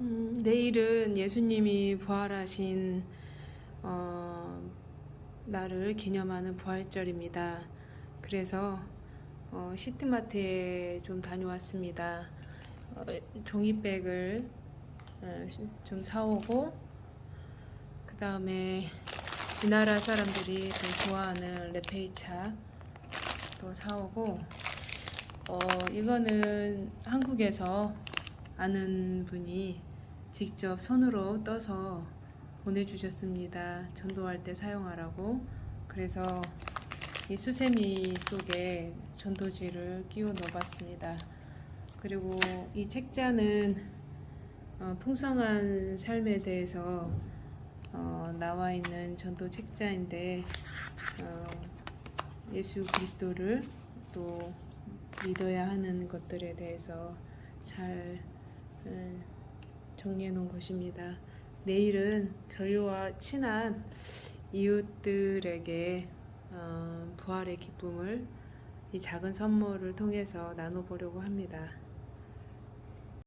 음, 내일은 예수님이 부활하신 어, 날을 기념하는 부활절입니다. 그래서 어, 시트마트에 좀 다녀왔습니다. 어, 종이백을 어, 좀 사오고 그 다음에 우리나라 사람들이 또 좋아하는 레페이차 또 사오고 어, 이거는 한국에서 아는 분이 직접 손으로 떠서 보내주셨습니다. 전도할 때 사용하라고. 그래서 이 수세미 속에 전도지를 끼워 넣어봤습니다. 그리고 이 책자는 어, 풍성한 삶에 대해서 어, 나와 있는 전도 책자인데 어, 예수 그리스도를 또 믿어야 하는 것들에 대해서 잘 음, 정리해 놓은 것입니다. 내일은 저희와 친한 이웃들에게 어, 부활의 기쁨을 이 작은 선물을 통해서 나눠보려고 합니다.